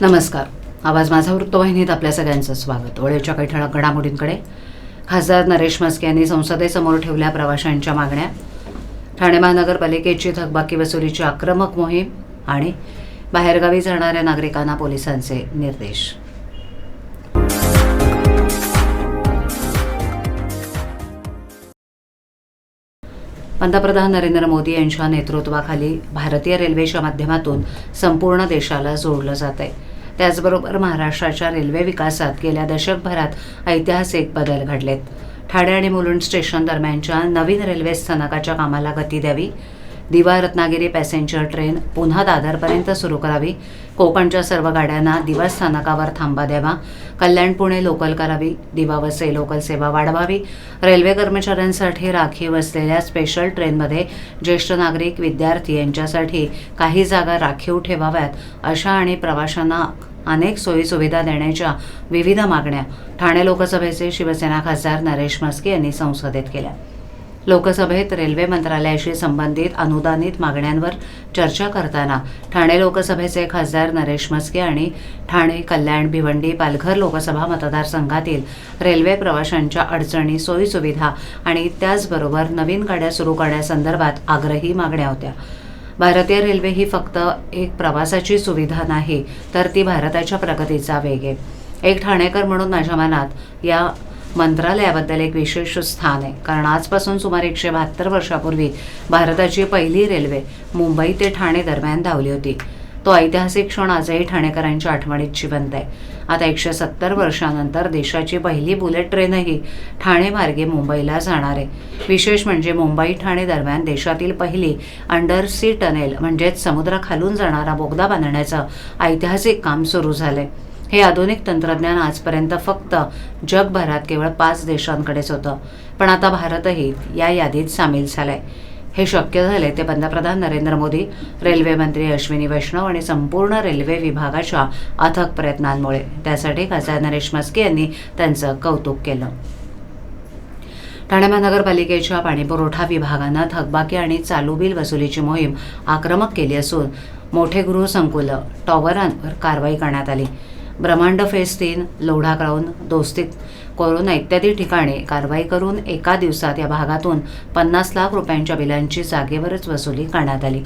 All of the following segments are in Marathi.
नमस्कार. आवाज माझा वृत्तवाहिनीत आपल्या सगळ्यांचं स्वागत. वेळेच्या काही ठळक घडामोडींकडे. खासदार नरेश म्हस्के यांनी संसदेसमोर ठेवल्या प्रवाशांच्या मागण्या. ठाणे महानगरपालिकेची थकबाकी वसुलीची आक्रमक मोहीम आणि बाहेरगावी जाणाऱ्या नागरिकांना पोलिसांचे निर्देश. पंतप्रधान नरेंद्र मोदी यांच्या नेतृत्वाखाली भारतीय रेल्वेच्या माध्यमातून संपूर्ण देशाला जोडलं जात आहे. त्याचबरोबर महाराष्ट्राच्या रेल्वे विकासात गेल्या दशकभरात ऐतिहासिक बदल घडलेत. ठाणे आणि मुलुंड स्टेशन दरम्यानच्या नवीन रेल्वे स्थानकाच्या कामाला गती द्यावी दिवा रत्नागिरी पॅसेंजर ट्रेन पुन्हा दादरपर्यंत सुरू करावी. कोकणच्या सर्व गाड्यांना दिवा स्थानकावर थांबा द्यावा. कल्याण पुणे लोकल करावी. दिवा वसई लोकल सेवा वाढवावी. रेल्वे कर्मचाऱ्यांसाठी राखीव असलेल्या स्पेशल ट्रेनमध्ये ज्येष्ठ नागरिक विद्यार्थी यांच्यासाठी काही जागा राखीव ठेवाव्यात अशा आणि प्रवाशांना अनेक सोयीसुविधा देण्याच्या विविध मागण्या ठाणे लोकसभेचे शिवसेना खासदार नरेश मस्के यांनी संसदेत केल्या. लोकसभेत रेल्वे मंत्रालयाशी संबंधित अनुदानित मागण्यांवर चर्चा करताना ठाणे लोकसभेचे खासदार नरेश मस्के आणि ठाणे कल्याण भिवंडी पालघर लोकसभा मतदारसंघातील रेल्वे प्रवाशांच्या अडचणी सोयीसुविधा आणि त्याचबरोबर नवीन गाड्या सुरू करण्यासंदर्भात आग्रही मागण्या होत्या. भारतीय रेल्वे ही फक्त एक प्रवासाची सुविधा नाही तर ती भारताच्या प्रगतीचा वेग आहे. एक ठाणेकर म्हणून माझ्या मनात या मंत्रालयाबद्दल एक विशेष स्थान आहे. कारण आजपासून सुमारे एकशे बहात्तर वर्षापूर्वी भारताची पहिली रेल्वे मुंबई ते ठाणे दरम्यान धावली होती. तो ऐतिहासिक क्षण आजही ठाणेकरांच्या आठवणीत जिवंत आहे. आता एकशे सत्तर वर्षानंतर देशाची पहिली बुलेट ट्रेनही ठाणे मार्गे मुंबईला जाणार आहे. विशेष म्हणजे मुंबई ठाणे दरम्यान देशातील पहिली अंडर सी टनेल म्हणजेच समुद्राखालून जाणारा बोगदा बांधण्याचं ऐतिहासिक काम सुरू झालं आहे हे आधुनिक तंत्रज्ञान आजपर्यंत फक्त जगभरात केवळ पाच देशांकडेच होतं. पण आता भारतही या यादीत सामील झालाय. हे शक्य झाले ते पंतप्रधान नरेंद्र मोदी रेल्वे मंत्री अश्विनी वैष्णव आणि संपूर्ण रेल्वे विभागाच्या अथक प्रयत्नांमुळे. त्यासाठी खासदार नरेश मस्के यांनी त्यांचं कौतुक केलं. ठाणे महानगरपालिकेच्या पाणीपुरवठा विभागानं थकबाकी आणि चालू बिल वसुलीची मोहीम आक्रमक केली असून मोठे गृहसंकुल टॉवरांवर कारवाई करण्यात आली. ब्रह्मांड फेस तीन लोढा क्राऊन दोस्ती कोरोना इत्यादी ठिकाणी कारवाई करून एका दिवसात या भागातून पन्नास लाख रुपयांच्या बिलांची जागेवरच वसुली करण्यात आली.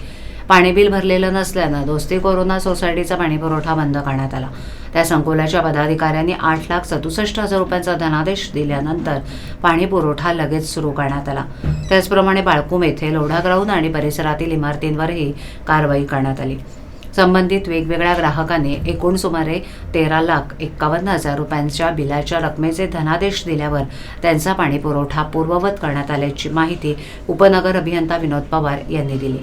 पाणी बिल भरलेलं नसल्यानं दोस्ती कोरोना सोसायटीचा पाणीपुरवठा बंद करण्यात आला. त्या संकुलाच्या पदाधिकाऱ्यांनी आठ लाख सदुसष्ट हजार रुपयांचा धनादेश दिल्यानंतर पाणी पुरवठा लगेच सुरू करण्यात आला. त्याचप्रमाणे बाळकूम येथे लोढा ग्राउंड आणि परिसरातील इमारतींवरही कारवाई करण्यात आली. संबंधित वेगवेगळ्या ग्राहकांनी एकूण सुमारे तेरा लाख एक्कावन्न हजार रुपयांच्या बिलाच्या रकमेचे धनादेश दिल्यावर त्यांचा पाणीपुरवठा पूर्ववत करण्यात आल्याची माहिती उपनगर अभियंता विनोद पवार यांनी दिली.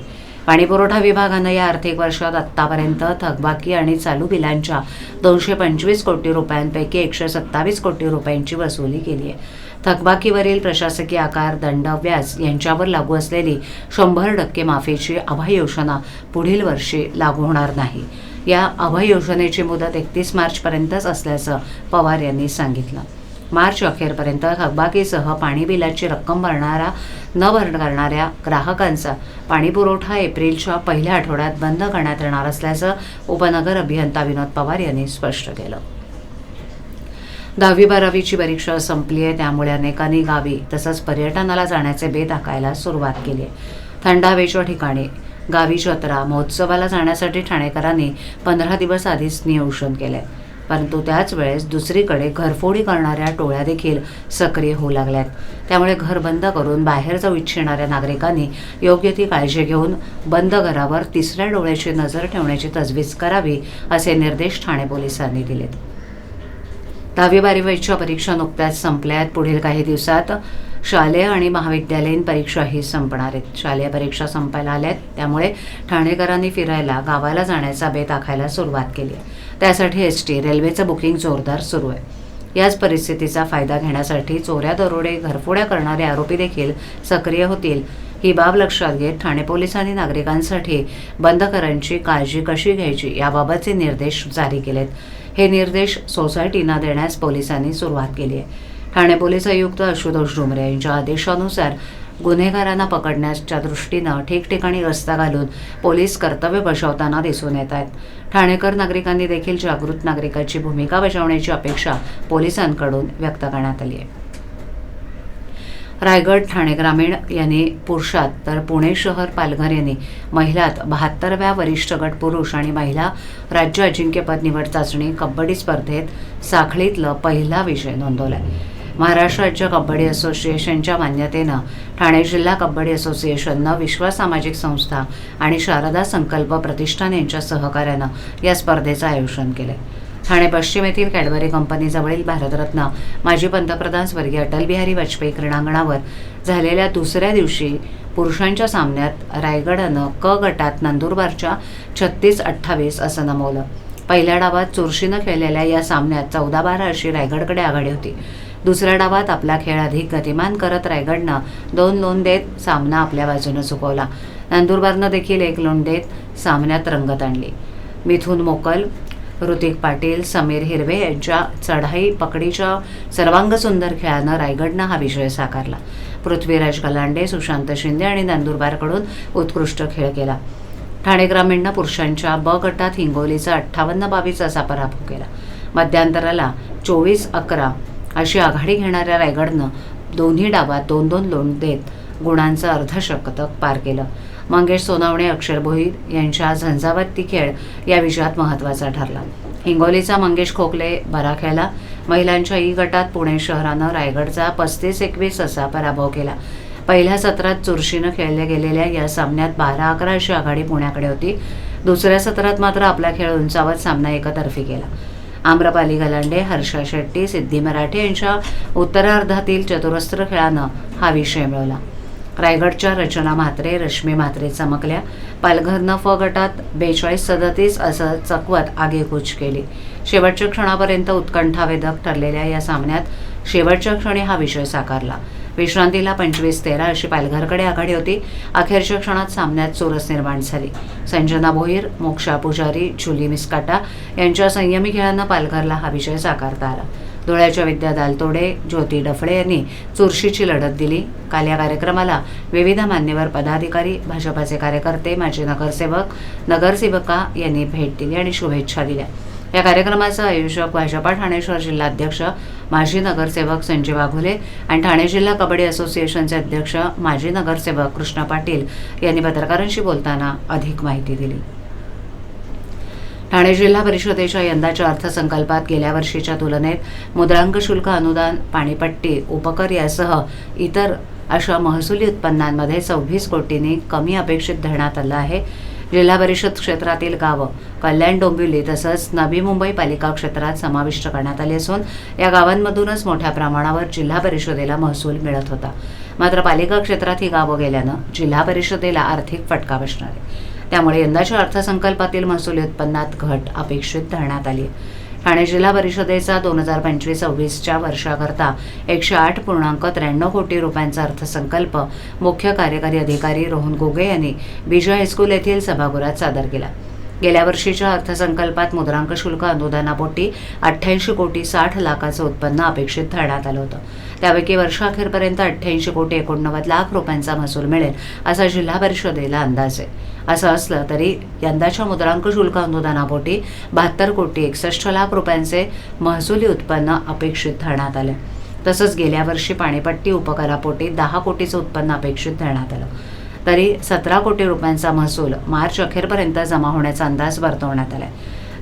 पाणीपुरवठा विभागानं या आर्थिक वर्षात आत्तापर्यंत थकबाकी आणि चालू बिलांच्या दोनशे पंचवीस कोटी रुपयांपैकी एकशे सत्तावीस कोटी रुपयांची वसुली केली आहे. थकबाकीवरील प्रशासकीय आकार दंड व्याज यांच्यावर लागू असलेली शंभर टक्के माफीची अभय योजना पुढील वर्षी लागू होणार नाही. या अभय योजनेची मुदत एकतीस मार्चपर्यंतच असल्याचं पवार यांनी सांगितलं. मार्च अखेरपर्यंत थकबाकीसह पाणी बिलाची रक्कम भरणारा न भरण करणाऱ्या ग्राहकांचा पाणीपुरवठा एप्रिलच्या पहिल्या आठवड्यात बंद करण्यात येणार असल्याचं उपनगर अभियंता विनोद पवार यांनी स्पष्ट केलं. दहावी बारावीची परीक्षा संपली आहे. त्यामुळे अनेकांनी गावी तसंच पर्यटनाला जाण्याचे बेत आखायला सुरुवात केली आहे. थंड हवेच्या ठिकाणी गावी जत्रा महोत्सवाला जाण्यासाठी ठाणेकरांनी पंधरा दिवस आधीच नियोजन आहे परंतु त्याच वेळेस दुसरीकडे घरफोडी करणाऱ्या टोळ्या देखील सक्रिय होऊ लागल्यात. त्यामुळे घर बंद करून बाहेर जाऊ इच्छिणाऱ्या नागरिकांनी योग्य ती काळजी घेऊन बंद घरावर तिसऱ्या डोळ्याची नजर ठेवण्याची तजवीज करावी असे निर्देश ठाणे पोलिसांनी दिलेत. दहावी बारावीच्या परीक्षा नुकत्याच संपल्या आहेत पुढील काही दिवसात शालेय आणि महाविद्यालयीन परीक्षाही संपणार आहेत. शालेय परीक्षा संपायला आल्या आहेत त्यामुळे ठाणेकरांनी फिरायला गावाला जाण्याचा बेत आखायला सुरुवात केली आहे. त्यासाठी एस टी रेल्वेचं बुकिंग जोरदार सुरू आहे. याच परिस्थितीचा फायदा घेण्यासाठी चोऱ्या दरोडे घरफोड्या करणारे आरोपी देखील सक्रिय होतील. ही बाब लक्षात घेत ठाणे पोलिसांनी नागरिकांसाठी बंदकरांची काळजी कशी घ्यायची याबाबतचे निर्देश जारी केलेत. हे निर्देश सोसायटींना देण्यास पोलिसांनी सुरुवात केली आहे. ठाणे पोलीस आयुक्त आशुतोष डोंबरे यांच्या आदेशानुसार गुन्हेगारांना पकडण्याच्या दृष्टीनं ठिकठिकाणी रस्ता घालून पोलीस कर्तव्य बजावताना दिसून येत आहेत. ठाणेकर नागरिकांनी देखील जागृत नागरिकाची भूमिका बजावण्याची अपेक्षा पोलिसांकडून व्यक्त करण्यात आली आहे. रायगड ठाणे ग्रामीण यांनी पुरुषात तर पुणे शहर पालघर यांनी महिलात बहात्तरव्या वरिष्ठ गट पुरुष आणि महिला राज्य अजिंक्यपद निवड चाचणी कबड्डी स्पर्धेत साखळीतलं पहिला विजय नोंदवलाय. महाराष्ट्र राज्य कबड्डी असोसिएशनच्या मान्यतेनं ठाणे जिल्हा कबड्डी असोसिएशननं विश्व सामाजिक संस्था आणि शारदा संकल्प प्रतिष्ठान यांच्या सहकार्यानं या स्पर्धेचं आयोजन केलंय. ठाणे पश्चिम येथील कॅडबरी कंपनीजवळील भारतरत्न माजी पंतप्रधान स्वर्गीय अटल बिहारी वाजपेयी क्रीडांगणावर झालेल्या दुसऱ्या दिवशी पुरुषांच्या सामन्यात रायगडनं क गटात नंदुरबारच्या छत्तीस अठ्ठावीस असं नमवलं. पहिल्या डावात चुरशीनं खेळलेल्या या सामन्यात चौदा बारा अशी रायगडकडे आघाडी होती. दुसऱ्या डावात आपला खेळ अधिक गतिमान करत रायगडनं दोन लोन देत सामना आपल्या बाजूनं चुकवला नंदुरबारनं देखील एक लोन देत सामन्यात रंगत आणली. मिथून मोकल ऋतिक पाटील समीर हिरवे यांच्या चढाई पकडीच्या सर्वांग सुंदर खेळानं रायगडनं हा विजय साकारला. पृथ्वीराज गलांडे सुशांत शिंदे आणि नंदुरबारकडून उत्कृष्ट खेळ केला. ठाणे ग्रामीणनं पुरुषांच्या ब गटात हिंगोलीचा अठ्ठावन्न बावीस असा पराभव केला. मध्यांतराला चोवीस अकरा अशी आघाडी घेणाऱ्या रायगडनं दोन्ही डावात दोन दोन लोण देत गुणांचं अर्धशतक पार केलं. मंगेश सोनवणे अक्षर भोईर यांच्या झंझावती खेळ या विषयात महत्त्वाचा ठरला. हिंगोलीचा मंगेश खोकले बरा खेळला. महिलांच्या ई गटात पुणे शहरानं रायगडचा पस्तीस एकवीस असा पराभव केला. पहिल्या सत्रात चुरशीनं खेळल्या गेलेल्या या सामन्यात बारा अकरा अशी आघाडी पुण्याकडे होती. दुसऱ्या सत्रात मात्र आपला खेळ उंचावत सामना एकतर्फी केला. आम्रपाली गलांडे हर्षा शेट्टी सिद्धी मराठे यांच्या उत्तरार्धातील चतुरस्त्र खेळानं हा विषय मिळवला. रायगडच्या रचना म्हात्रे रश्मी म्हात्रे चमकल्या. पालघरनं फ गटात बेचाळीस सदतीस असं चकवत आगेकूच केली. शेवटच्या क्षणापर्यंत उत्कंठावेधक ठरलेल्या या सामन्यात शेवटच्या क्षणी हा विषय साकारला. विश्रांतीला पंचवीस तेरा अशी पालघरकडे आघाडी होती. अखेरच्या क्षणात सामन्यात चोरस निर्माण झाली. संजना भोईर मोक्षा पुजारी जुली मिस्काटा यांच्या संयमी खेळांना पालघरला हा विषय साकारता आला. धुळ्याच्या विद्या दालतोडे ज्योती डफळे यांनी चुरशीची लढत दिली. काल या कार्यक्रमाला विविध मान्यवर पदाधिकारी भाजपाचे कार्यकर्ते माजी नगरसेवक नगरसेवका यांनी भेट दिली आणि शुभेच्छा दिल्या. या कार्यक्रमाचं आयोजक भाजपा ठाणे शहर जिल्हाध्यक्ष माजी नगरसेवक संजय वाघुले आणि ठाणे जिल्हा कबड्डी असोसिएशनचे अध्यक्ष माजी नगरसेवक कृष्णा पाटील यांनी पत्रकारांशी बोलताना अधिक माहिती दिली. ठाणे जिल्हा परिषदेच्या यंदाच्या अर्थसंकल्पात गेल्या वर्षीच्या तुलनेत मुद्रांक शुल्क अनुदान पाणीपट्टी उपकर यासह इतर अशा महसुली उत्पन्नांमध्ये सव्वीस कोटींनी कमी अपेक्षित धरण्यात आलं आहे. जिल्हा परिषद क्षेत्रातील गावं कल्याण डोंबिवली तसंच नवी मुंबई पालिका क्षेत्रात समाविष्ट करण्यात आली असून या गावांमधूनच मोठ्या प्रमाणावर जिल्हा परिषदेला महसूल मिळत होता. मात्र पालिका क्षेत्रात ही गावं गेल्यानं जिल्हा परिषदेला आर्थिक फटका बसणार आहे. त्यामुळे यंदाच्या अर्थसंकल्पातील महसुली उत्पन्नात घट अपेक्षित धरण्यात आली ठाणे जिल्हा परिषदेचा दोन हजार पंचवीस सव्वीसच्या वर्षाकरता एकशे आठ पूर्णांक त्र्याण्णव कोटी रुपयांचा अर्थसंकल्प मुख्य कार्यकारी अधिकारी रोहन गोगे यांनी बीजा हायस्कूल येथील सभागृहात सादर केला. गेल्या वर्षीच्या अर्थसंकल्पात मुद्रांक शुल्क अनुदानापोटी अठ्ठ्याऐंशी कोटी साठ लाखाचं उत्पन्न अपेक्षित धरण्यात आलं होतं. त्यापैकी वर्षाअखेरपर्यंत अठ्ठ्याऐंशी कोटी एकोणनव्वद लाख रुपयांचा महसूल मिळेल असा जिल्हा परिषदेला अंदाज आहे. असं असलं तरी यंदाच्या मुद्रांक शुल्क अनुदानापोटी बहात्तर कोटी एकसष्ट लाख रुपयांचे महसुली उत्पन्न अपेक्षित धरण्यात आले. तसंच गेल्या वर्षी पाणीपट्टी उपकरापोटी दहा कोटीचं उत्पन्न अपेक्षित धरण्यात आलं. तरी सतरा कोटी रुपयांचा महसूल मार्च अखेरपर्यंत जमा होण्याचा अंदाज वर्तवण्यात आलाय.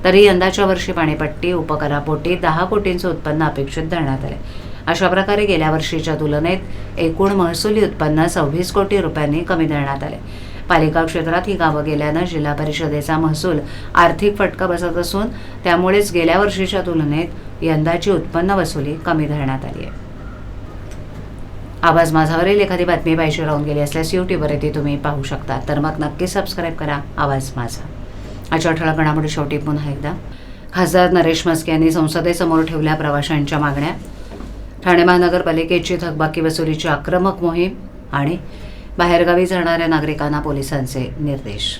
तरी यंदाच्या वर्षी पाणीपट्टी उपकरापोटी दहा कोटींचं उत्पन्न अपेक्षित धरण्यात आले अशा प्रकारे गेल्या वर्षीच्या तुलनेत एकूण महसुली उत्पन्न सव्वीस कोटी रुपयांनी कमी देण्यात आले पालिका क्षेत्रात ही गावं गेल्यानं जिल्हा परिषदेचा महसूल आर्थिक फटका बसत असून त्यामुळेच गेल्या वर्षीच्या तुलनेत यंदाची उत्पन्न वसुली कमी धरण्यात आली आहे. आवाज माझावरील एखादी बातमी पाहिजे राहून गेली असल्यास यूट्यूबवर येथे तुम्ही पाहू शकता. तर मग नक्की सबस्क्राईब करा. आवाज माझा. आजच्या ठळक घडामोडी शेवटी पुन्हा एकदा. खासदार नरेश मस्के यांनी संसदेसमोर ठेवल्या प्रवाशांच्या मागण्या. ठाणे महानगरपालिकेची थकबाकी वसुलीची आक्रमक मोहीम आणि बाहेरगावी जाणाऱ्या नागरिकांना पोलिसांचे निर्देश.